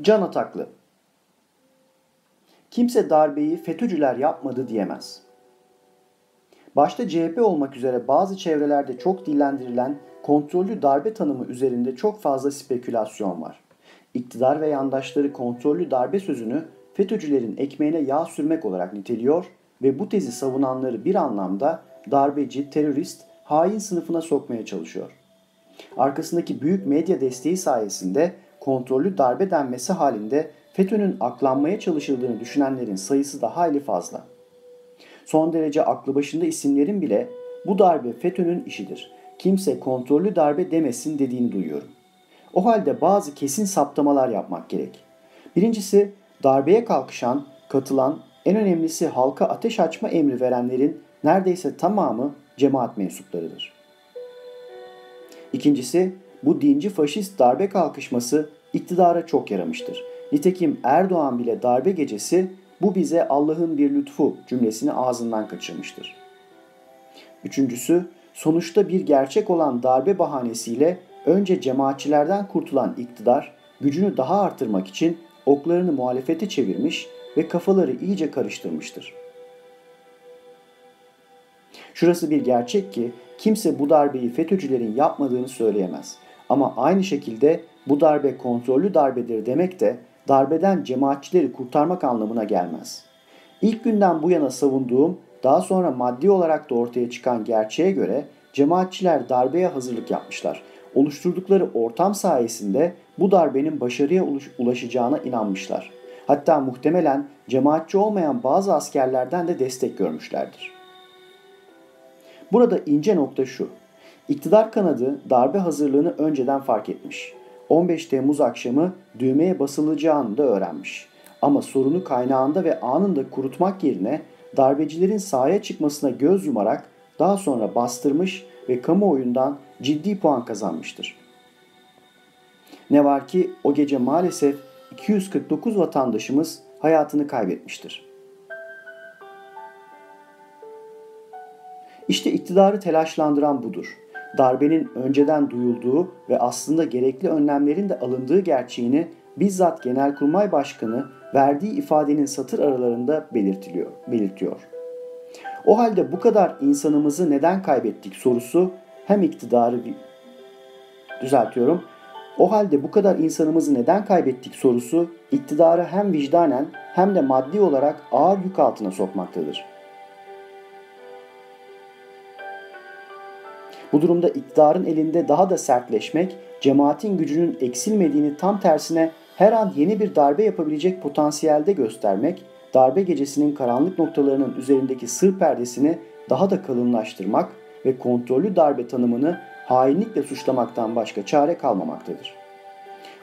Can Ataklı Kimse darbeyi FETÖ'cüler yapmadı diyemez. Başta CHP olmak üzere bazı çevrelerde çok dillendirilen kontrollü darbe tanımı üzerinde çok fazla spekülasyon var. İktidar ve yandaşları kontrollü darbe sözünü FETÖ'cülerin ekmeğine yağ sürmek olarak niteliyor ve bu tezi savunanları bir anlamda darbeci, terörist, hain sınıfına sokmaya çalışıyor. Arkasındaki büyük medya desteği sayesinde kontrollü darbe denmesi halinde FETÖ'nün aklanmaya çalışıldığını düşünenlerin sayısı da hayli fazla. Son derece aklı başında isimlerin bile bu darbe FETÖ'nün işidir. Kimse kontrollü darbe demesin dediğini duyuyorum. O halde bazı kesin saptamalar yapmak gerek. Birincisi darbeye kalkışan, katılan, en önemlisi halka ateş açma emri verenlerin neredeyse tamamı cemaat mensuplarıdır. İkincisi bu dinci faşist darbe kalkışması iktidara çok yaramıştır. Nitekim Erdoğan bile darbe gecesi bu bize Allah'ın bir lütfu cümlesini ağzından kaçırmıştır. Üçüncüsü sonuçta bir gerçek olan darbe bahanesiyle önce cemaatçilerden kurtulan iktidar gücünü daha artırmak için oklarını muhalefete çevirmiş ve kafaları iyice karıştırmıştır. Şurası bir gerçek ki kimse bu darbeyi FETÖ'cülerin yapmadığını söyleyemez. Ama aynı şekilde bu darbe kontrollü darbedir demek de darbeden cemaatçileri kurtarmak anlamına gelmez. İlk günden bu yana savunduğum, daha sonra maddi olarak da ortaya çıkan gerçeğe göre cemaatçiler darbeye hazırlık yapmışlar. Oluşturdukları ortam sayesinde bu darbenin başarıya ulaşacağına inanmışlar. Hatta muhtemelen cemaatçi olmayan bazı askerlerden de destek görmüşlerdir. Burada ince nokta şu. İktidar kanadı darbe hazırlığını önceden fark etmiş. 15 Temmuz akşamı düğmeye basılacağını da öğrenmiş. Ama sorunu kaynağında ve anında kurutmak yerine darbecilerin sahaya çıkmasına göz yumarak daha sonra bastırmış ve kamuoyundan ciddi puan kazanmıştır. Ne var ki o gece maalesef 249 vatandaşımız hayatını kaybetmiştir. İşte iktidarı telaşlandıran budur darbenin önceden duyulduğu ve aslında gerekli önlemlerin de alındığı gerçeğini bizzat Genelkurmay Başkanı verdiği ifadenin satır aralarında belirtiliyor, belirtiyor. O halde bu kadar insanımızı neden kaybettik sorusu hem iktidarı düzeltiyorum. O halde bu kadar insanımızı neden kaybettik sorusu iktidarı hem vicdanen hem de maddi olarak ağır yük altına sokmaktadır. Bu durumda iktidarın elinde daha da sertleşmek, cemaatin gücünün eksilmediğini tam tersine her an yeni bir darbe yapabilecek potansiyelde göstermek, darbe gecesinin karanlık noktalarının üzerindeki sır perdesini daha da kalınlaştırmak ve kontrollü darbe tanımını hainlikle suçlamaktan başka çare kalmamaktadır.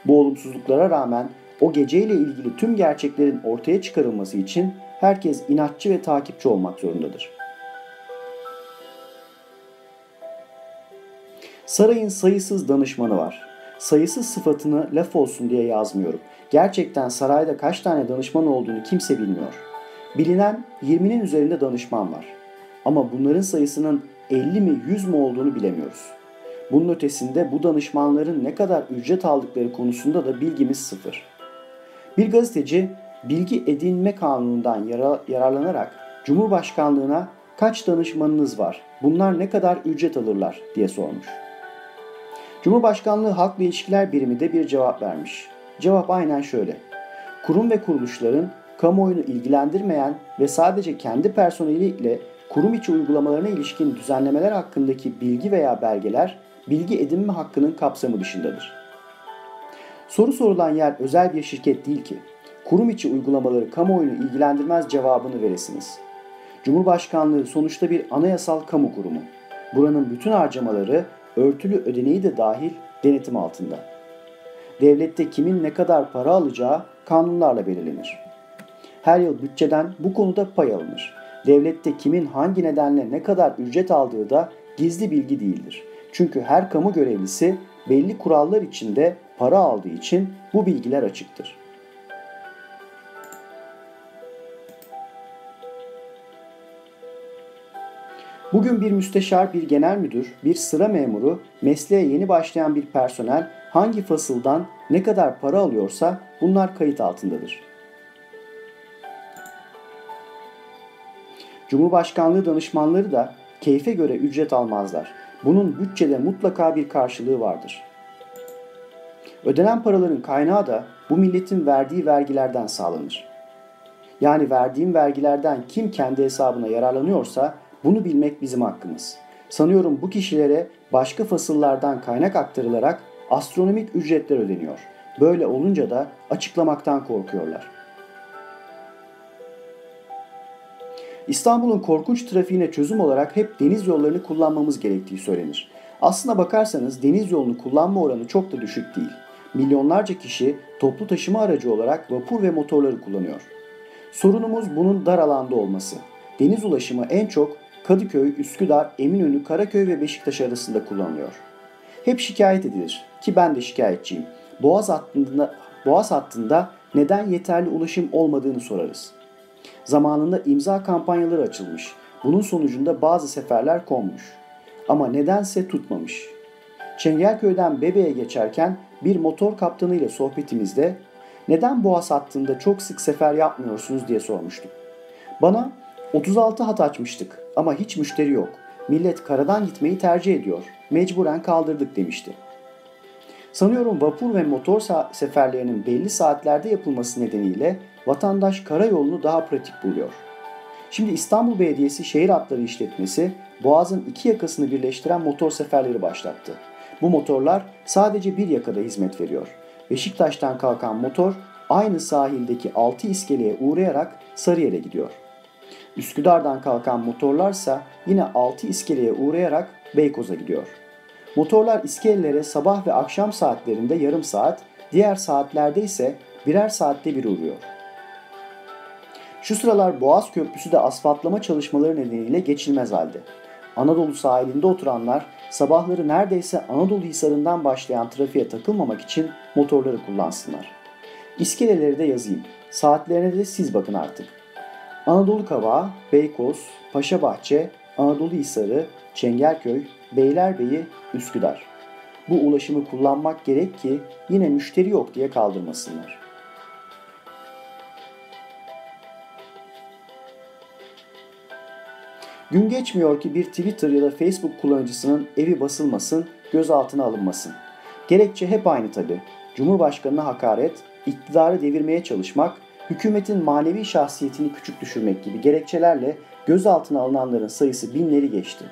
Bu olumsuzluklara rağmen o geceyle ilgili tüm gerçeklerin ortaya çıkarılması için herkes inatçı ve takipçi olmak zorundadır. Sarayın sayısız danışmanı var. Sayısız sıfatını laf olsun diye yazmıyorum. Gerçekten sarayda kaç tane danışman olduğunu kimse bilmiyor. Bilinen 20'nin üzerinde danışman var. Ama bunların sayısının 50 mi 100 mu olduğunu bilemiyoruz. Bunun ötesinde bu danışmanların ne kadar ücret aldıkları konusunda da bilgimiz sıfır. Bir gazeteci bilgi edinme kanunundan yararlanarak Cumhurbaşkanlığına kaç danışmanınız var, bunlar ne kadar ücret alırlar diye sormuş. Cumhurbaşkanlığı Halkla İlişkiler Birimi de bir cevap vermiş. Cevap aynen şöyle. Kurum ve kuruluşların kamuoyunu ilgilendirmeyen ve sadece kendi personeliyle kurum içi uygulamalarına ilişkin düzenlemeler hakkındaki bilgi veya belgeler bilgi edinme hakkının kapsamı dışındadır. Soru sorulan yer özel bir şirket değil ki. Kurum içi uygulamaları kamuoyunu ilgilendirmez cevabını veresiniz. Cumhurbaşkanlığı sonuçta bir anayasal kamu kurumu. Buranın bütün harcamaları örtülü ödeneği de dahil denetim altında. Devlette kimin ne kadar para alacağı kanunlarla belirlenir. Her yıl bütçeden bu konuda pay alınır. Devlette kimin hangi nedenle ne kadar ücret aldığı da gizli bilgi değildir. Çünkü her kamu görevlisi belli kurallar içinde para aldığı için bu bilgiler açıktır. Bugün bir müsteşar, bir genel müdür, bir sıra memuru, mesleğe yeni başlayan bir personel hangi fasıldan ne kadar para alıyorsa bunlar kayıt altındadır. Cumhurbaşkanlığı danışmanları da keyfe göre ücret almazlar. Bunun bütçede mutlaka bir karşılığı vardır. Ödenen paraların kaynağı da bu milletin verdiği vergilerden sağlanır. Yani verdiğim vergilerden kim kendi hesabına yararlanıyorsa bunu bilmek bizim hakkımız. Sanıyorum bu kişilere başka fasıllardan kaynak aktarılarak astronomik ücretler ödeniyor. Böyle olunca da açıklamaktan korkuyorlar. İstanbul'un korkunç trafiğine çözüm olarak hep deniz yollarını kullanmamız gerektiği söylenir. Aslına bakarsanız deniz yolunu kullanma oranı çok da düşük değil. Milyonlarca kişi toplu taşıma aracı olarak vapur ve motorları kullanıyor. Sorunumuz bunun dar alanda olması. Deniz ulaşımı en çok Kadıköy, Üsküdar, Eminönü, Karaköy ve Beşiktaş arasında kullanılıyor. Hep şikayet edilir ki ben de şikayetçiyim. Boğaz hattında, Boğaz hattında neden yeterli ulaşım olmadığını sorarız. Zamanında imza kampanyaları açılmış. Bunun sonucunda bazı seferler konmuş. Ama nedense tutmamış. Çengelköy'den Bebe'ye geçerken bir motor kaptanı ile sohbetimizde neden Boğaz hattında çok sık sefer yapmıyorsunuz diye sormuştum. Bana 36 hat açmıştık ama hiç müşteri yok. Millet karadan gitmeyi tercih ediyor. Mecburen kaldırdık demişti. Sanıyorum vapur ve motor seferlerinin belli saatlerde yapılması nedeniyle vatandaş karayolunu daha pratik buluyor. Şimdi İstanbul Belediyesi şehir hatları işletmesi Boğaz'ın iki yakasını birleştiren motor seferleri başlattı. Bu motorlar sadece bir yakada hizmet veriyor. Beşiktaş'tan kalkan motor aynı sahildeki 6 iskeleye uğrayarak Sarıyer'e gidiyor. Üsküdar'dan kalkan motorlarsa yine 6 iskeleye uğrayarak Beykoz'a gidiyor. Motorlar iskelelere sabah ve akşam saatlerinde yarım saat, diğer saatlerde ise birer saatte bir uğruyor. Şu sıralar Boğaz Köprüsü de asfaltlama çalışmaları nedeniyle geçilmez halde. Anadolu sahilinde oturanlar sabahları neredeyse Anadolu Hisarı'ndan başlayan trafiğe takılmamak için motorları kullansınlar. İskeleleri de yazayım. Saatlerine de siz bakın artık. Anadolu Kavağı, Beykoz, Paşabahçe, Anadolu Hisarı, Çengelköy, Beylerbeyi, Üsküdar. Bu ulaşımı kullanmak gerek ki yine müşteri yok diye kaldırmasınlar. Gün geçmiyor ki bir Twitter ya da Facebook kullanıcısının evi basılmasın, gözaltına alınmasın. Gerekçe hep aynı tabi. Cumhurbaşkanına hakaret, iktidarı devirmeye çalışmak, hükümetin manevi şahsiyetini küçük düşürmek gibi gerekçelerle gözaltına alınanların sayısı binleri geçti.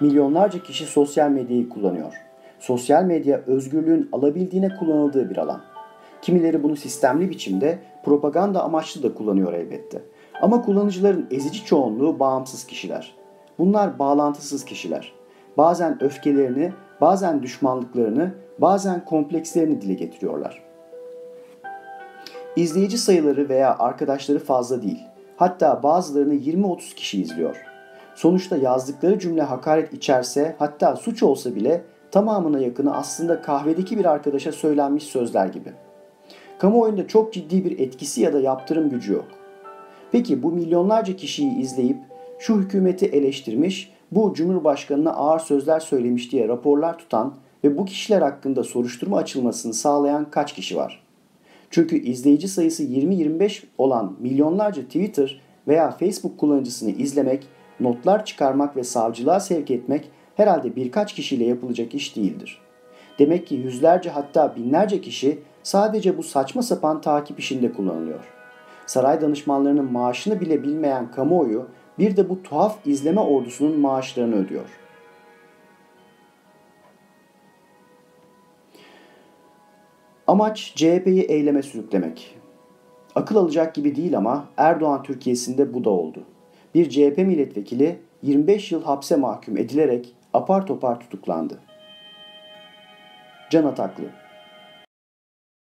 Milyonlarca kişi sosyal medyayı kullanıyor. Sosyal medya özgürlüğün alabildiğine kullanıldığı bir alan. Kimileri bunu sistemli biçimde propaganda amaçlı da kullanıyor elbette. Ama kullanıcıların ezici çoğunluğu bağımsız kişiler. Bunlar bağlantısız kişiler. Bazen öfkelerini, bazen düşmanlıklarını, bazen komplekslerini dile getiriyorlar. İzleyici sayıları veya arkadaşları fazla değil. Hatta bazılarını 20-30 kişi izliyor. Sonuçta yazdıkları cümle hakaret içerse hatta suç olsa bile tamamına yakını aslında kahvedeki bir arkadaşa söylenmiş sözler gibi. Kamuoyunda çok ciddi bir etkisi ya da yaptırım gücü yok. Peki bu milyonlarca kişiyi izleyip şu hükümeti eleştirmiş, bu cumhurbaşkanına ağır sözler söylemiş diye raporlar tutan ve bu kişiler hakkında soruşturma açılmasını sağlayan kaç kişi var? Çünkü izleyici sayısı 20-25 olan milyonlarca Twitter veya Facebook kullanıcısını izlemek, notlar çıkarmak ve savcılığa sevk etmek herhalde birkaç kişiyle yapılacak iş değildir. Demek ki yüzlerce hatta binlerce kişi sadece bu saçma sapan takip işinde kullanılıyor. Saray danışmanlarının maaşını bile bilmeyen kamuoyu bir de bu tuhaf izleme ordusunun maaşlarını ödüyor. Amaç CHP'yi eyleme sürüklemek. Akıl alacak gibi değil ama Erdoğan Türkiye'sinde bu da oldu. Bir CHP milletvekili 25 yıl hapse mahkum edilerek apar topar tutuklandı. Can Ataklı